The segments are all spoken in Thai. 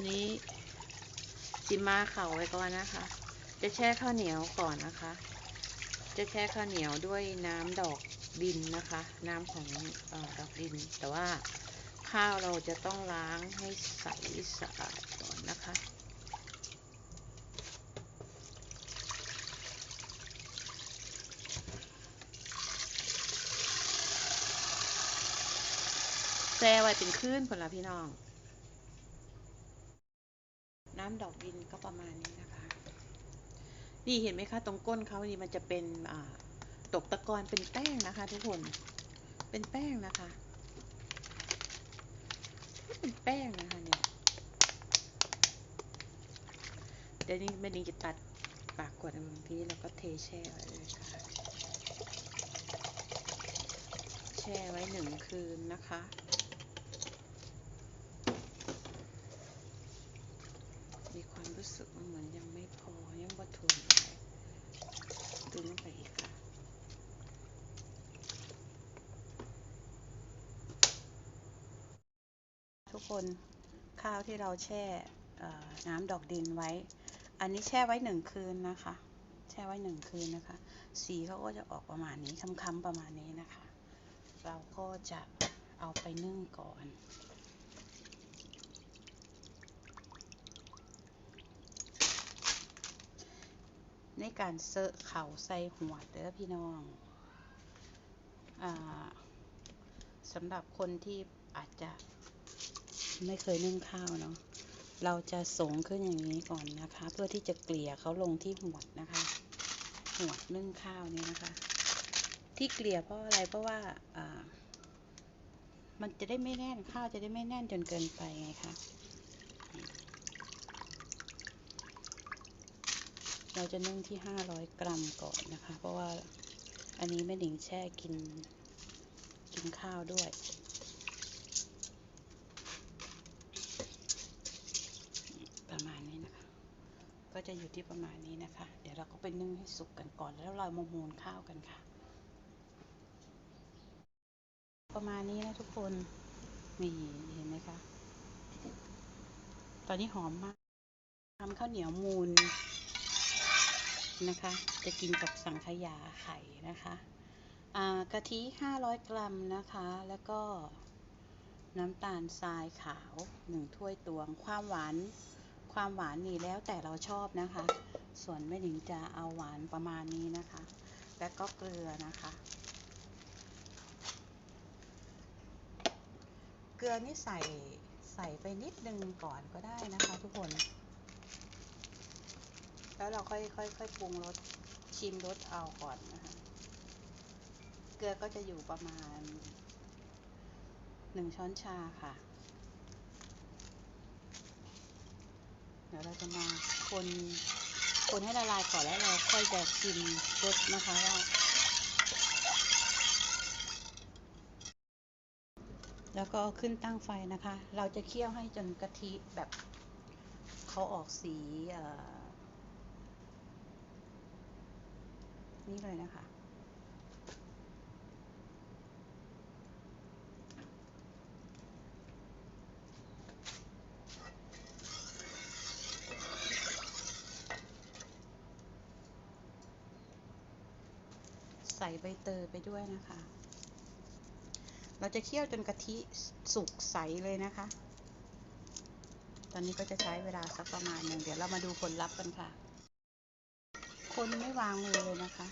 วันนี้จิมาเข่าไว้ก่อนนะคะ จะแช่ข้าวเหนียวก่อนนะคะ จะแช่ข้าวเหนียวด้วยน้ำดอกดินนะคะ น้ำของออดอกดิน แต่ว่าข้าวเราจะต้องล้างให้ใสสะอาดก่อนนะคะแช่ไว้เป็นคลื่นผลละพี่น้อง น้ำดอกดินก็ประมาณนี้นะคะ นี่เห็นไหมคะ ตรงก้นเขานี่มันจะเป็นตกตะกอนเป็นแป้งนะคะทุกคน เป็นแป้งนะคะ เป็นแป้งนะคะเนี่ยเดี๋ยวนี้แม่ดิงจะตัดปากขวดบางทีแล้วก็เทแช่ไว้เลยค่ะ แช่ไว้หนึ่งคืนนะคะ มีความ รู้สึกว่าเหมือนยังไม่พอ ยังบ่ทนเลยดึงลงไปอีกค่ะทุกคนข้าวที่เราแช่น้ำดอกดินไว้ อันนี้แช่ไว้หนึ่งคืนนะคะ แช่ไว้หนึ่งคืนนะคะ สีเขาก็จะออกประมาณนี้ค้ำๆประมาณนี้นะคะ เราก็จะเอาไปนึ่งก่อน ในการเซอะเข่าใส่หัวเด้อพี่น้องอสำหรับคนที่อาจจะไม่เคยนึ่งข้าวเนาะเราจะสงขึ้นอย่างนี้ก่อนนะคะ เพื่อที่จะเกลี่ยเขาลงที่หัวนะคะหัวนึ่งข้าวนี่นะคะ ที่เกลี่ยเพราะอะไรเพราะว่าอ่ามันจะได้ไม่แน่นข้าวจะได้ไม่แน่นจนเกินไปไงคะ เราจะนึ่งที่ 500 กรัมก่อนนะคะ เพราะว่าอันนี้แม่หนิงแช่กินกินข้าวด้วย ประมาณนี้นะคะ ก็จะอยู่ที่ประมาณนี้นะคะ เดี๋ยวเราก็ไปนึ่งให้สุกกันก่อน แล้วเรามามูนข้าวกันค่ะ ประมาณนี้นะทุกคนนี่เห็นไหมคะ ตอนนี้หอมมากทำข้าวเหนียวมูน นะคะ จะกินกับสังขยาไข่นะคะกะทิ 500 กรัมนะคะ แล้วก็น้ำตาลทรายขาว1ถ้วยตวง ความหวาน ความหวานนี่แล้วแต่เราชอบนะคะ ส่วนแม่หนิงจะเอาหวานประมาณนี้นะคะ แล้วก็เกลือนะคะ เกลือนี่ใส่ใส่ไปนิดนึงก่อนก็ได้นะคะทุกคน แล้วเราค่อยค่อยค่อยปรุงรสชิมรสเอาก่อนนะคะเกลือก็จะอยู่ประมาณหนึ่งช้อนชาค่ะ เดี๋ยวเราจะมาคนคนให้ละลายก่อนแล้วเราค่อยจะชิมรสนะคะว่าแล้วก็ขึ้นตั้งไฟนะคะ เราจะเคี่ยวให้จนกะทิแบบเขาออกสีเอ่อ นี่เลยนะคะ ใส่ใบเตยไปด้วยนะคะ เราจะเคี่ยวจนกะทิสุกใสเลยนะคะ ตอนนี้ก็จะใช้เวลาสักประมาณหนึ่งเดี๋ยวเรามาดูผลลัพธ์กันค่ะ คนไม่วางมือเลยนะคะ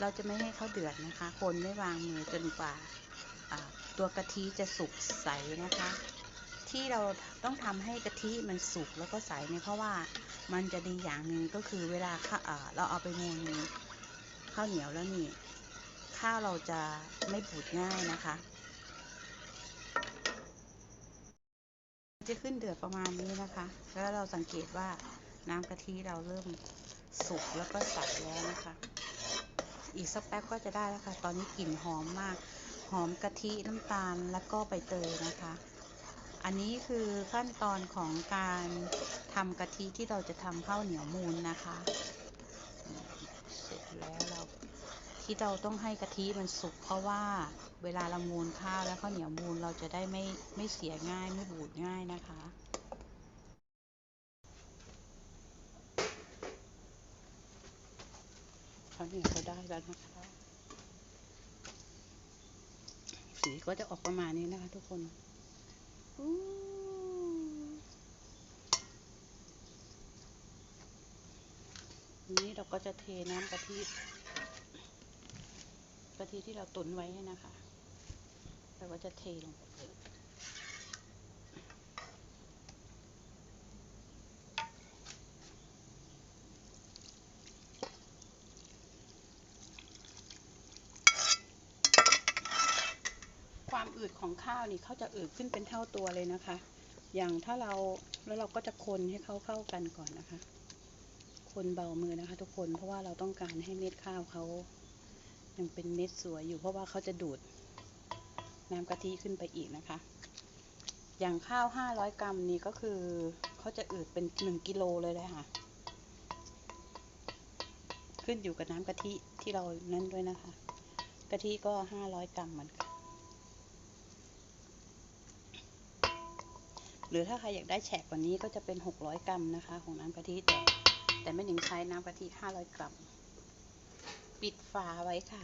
เราจะไม่ให้เขาเดือดนะคะ คนไม่วางมือจนกว่าตัวกะทิจะสุกใสนะคะ ที่เราต้องทำให้กะทิมันสุกแล้วก็ใสเนี่ยเพราะว่ามันจะดีอย่างหนึ่งก็คือเวลาข้าอ่าเราเอาไปมูนข้าวเหนียวแล้วนี่ ข้าวเราจะไม่บูดง่ายนะคะ จะขึ้นเดือดประมาณนี้นะคะ แล้วเราสังเกตว่าน้ำกะทิเราเริ่มสุกแล้วก็ใสแล้วนะคะ อีกสักแป๊บก็จะได้แล้วค่ะ ตอนนี้กลิ่นหอมมาก หอมกะทิน้ำตาลแล้วก็ใบเตยนะคะ อันนี้คือขั้นตอนของการทำกะทิที่เราจะทำข้าวเหนียวมูนนะคะ เสร็จแล้ว ที่เราต้องให้กะทิมันสุกเพราะว่าเวลาเรามูนข้าวแล้วข้าวเหนียวมูนเราจะได้ไม่ไม่เสียง่ายไม่บูดง่ายนะคะ ข้าวเหนียวก็ได้แล้วนะคะ สีก็จะออกประมาณนี้นะคะทุกคนนี้เราก็จะเทน้ำกะทิ กะทิที่เราตุนไว้เนี่ยนะคะเราก็จะเทลงไปความอืดของข้าวนี่เขาจะอืดขึ้นเป็นเท่าตัวเลยนะคะ อย่างถ้าเราแล้วเราก็จะคนให้เขาเข้ากันก่อนนะคะ คนเบามือนะคะ ทุกคนเพราะว่าเราต้องการให้เม็ดข้าวเขา ยังเป็นเม็ดสวยอยู่เพราะว่าเขาจะดูดน้ำกะทิขึ้นไปอีกนะคะ อย่างข้าว 500 กรัมนี่ก็คือเขาจะอืดเป็น 1กิโลเลยเลยค่ะ ขึ้นอยู่กับน้ำกะทิที่เรานั่นด้วยนะคะ กะทิก็ 500 กรัมเหมือนกันหรือถ้าใครอยากได้แฉกกว่านี้ก็จะเป็น 600 กรัมนะคะ ของน้ำกะทิแต่แต่ไม่หนิงใช้น้ำกะทิ 500 กรัม ปิดฝาไว้ค่ะ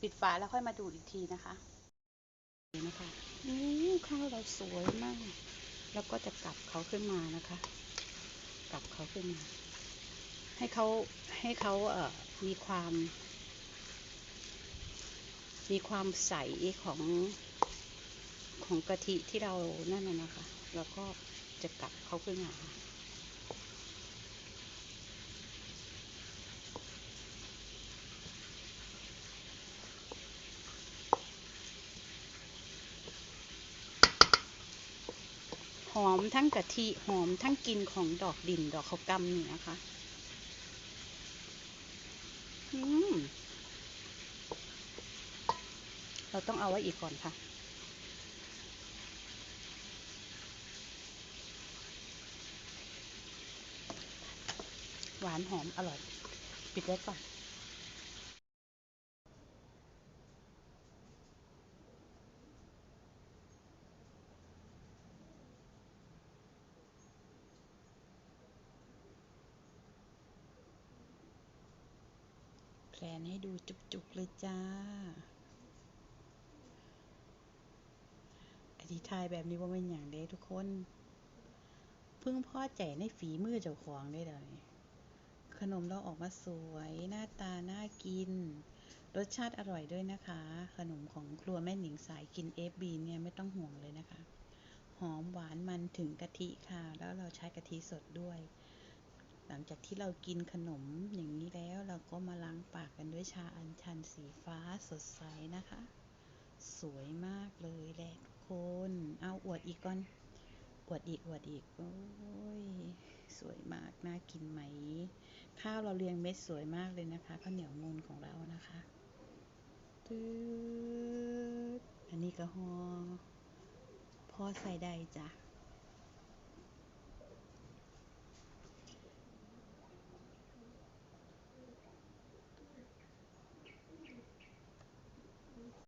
ปิดฝาแล้วค่อยมาดูอีกทีนะคะนะคะข้าวเราสวยมาก แล้วก็จะกลับเขาขึ้นมานะคะ กลับเขาขึ้นมา ให้เขาให้เขาเอ่อมีความ มีความใสของของกะทิที่เรานั่นน่ะนะคะ แล้วก็จะกลับเขาขึ้นมา อมทั้งกะทิหอมทั้งกลิ่นของดอกดินดอกเขาวกำนี่นะคะเราต้องเอาไว้อีกก่อนค่ะ หวานหอมอร่อย ปิดไว้ก่อน แพลนให้ดูจุกๆเลยจ้า อธิทายแบบนี้ว่าเป็นอย่างเด้ทุกคน เพิ่งพ่อใจในฝีมือเจ้าของได้เลยขนมเราออกมาสวย หน้าตา น่ากิน รสชาติอร่อยด้วยนะคะ ขนมของครัวแม่หนิงสายกินเอฟบีเนี่ยไม่ต้องห่วงเลยนะคะ หอมหวานมันถึงกะทิค่ะ แล้วเราใช้กะทิสดด้วย หลังจากที่เรากินขนมอย่างนี้แล้วเราก็มาล้างปากกันด้วยชาอัญชันสีฟ้าสดใสนะคะ สวยมากเลยแหละทุกคน เอาอวดอีกก่อน อวดอีกอวดอีก โอ้ย สวยมาก น่ากินไหม ข้าวเราเรียงเม็ดสวยมากเลยนะคะข้าวเหนียวมูนของเรานะคะตืดอันนี้ก็หอพอใส่ได้จ้ะ